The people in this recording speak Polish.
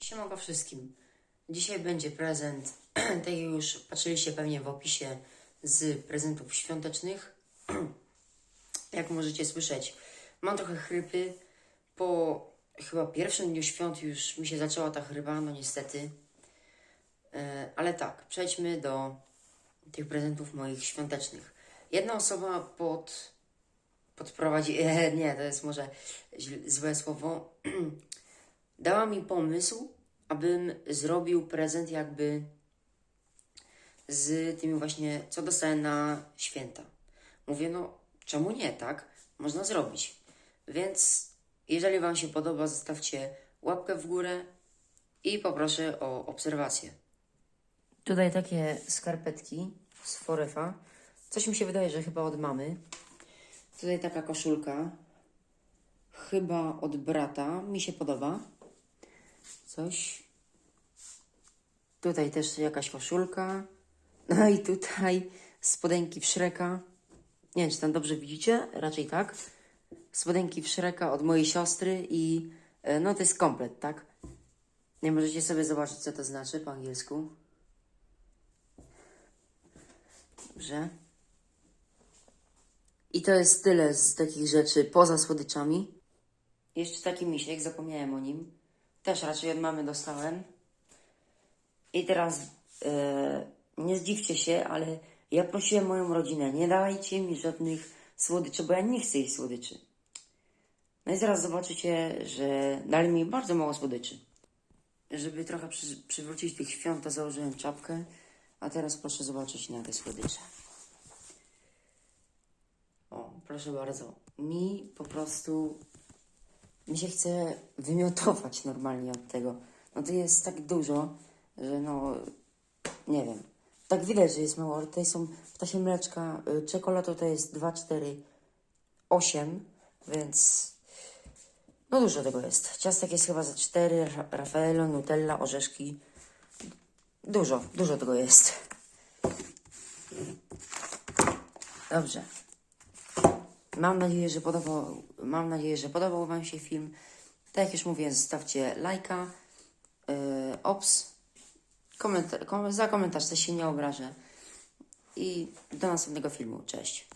Siemanko wszystkim. Dzisiaj będzie prezent, tak jak już patrzyliście pewnie w opisie, z prezentów świątecznych. Jak możecie słyszeć, mam trochę chrypy. Po chyba pierwszym dniu świąt już mi się zaczęła ta chrypa, no niestety. E, Ale tak, przejdźmy do tych prezentów moich świątecznych. Jedna osoba pod, podprowadzi... Nie, to jest może złe słowo. Dała mi pomysł, abym zrobił prezent jakby z tymi właśnie, co dostałem na święta. Mówię, no czemu nie, tak? Można zrobić. Więc jeżeli Wam się podoba, zostawcie łapkę w górę i poproszę o obserwację. Tutaj takie skarpetki z Forefa. Coś mi się wydaje, że chyba od mamy. Tutaj taka koszulka. Chyba od brata. Mi się podoba. Coś. Tutaj też jakaś koszulka. No i tutaj spodenki w Shreka. Nie wiem, czy tam dobrze widzicie. Raczej tak. Spodenki w Shreka od mojej siostry i e, no to jest komplet, tak? Nie możecie sobie zobaczyć, co to znaczy po angielsku. Dobrze. I to jest tyle z takich rzeczy poza słodyczami. Jeszcze taki misiek, zapomniałem o nim. Też raczej od mamy dostałem. I teraz e, nie zdziwcie się, ale ja prosiłem moją rodzinę, nie dajcie mi żadnych słodyczy, bo ja nie chcę ich słodyczy. No i zaraz zobaczycie, że dali mi bardzo mało słodyczy. Żeby trochę przy, przywrócić tych świąt, to założyłem czapkę, a teraz proszę zobaczyć na te słodycze. O, proszę bardzo. Mi po prostu mi się chce wymiotować normalnie od tego. No to jest tak dużo, że no, nie wiem. Tak widać, że jest mało, tutaj są ptasie mleczka, y, czekolada to jest 2, 4, 8, więc no dużo tego jest. Ciastek jest chyba za 4, Ra- Raffaello, Nutella, orzeszki. Dużo, dużo tego jest. Dobrze. Mam nadzieję, że podobał, mam nadzieję, że podobał Wam się film. Tak jak już mówiłem, zostawcie lajka, yy, ops, komentar- kom- za komentarz też się nie obrażę. I do następnego filmu. Cześć.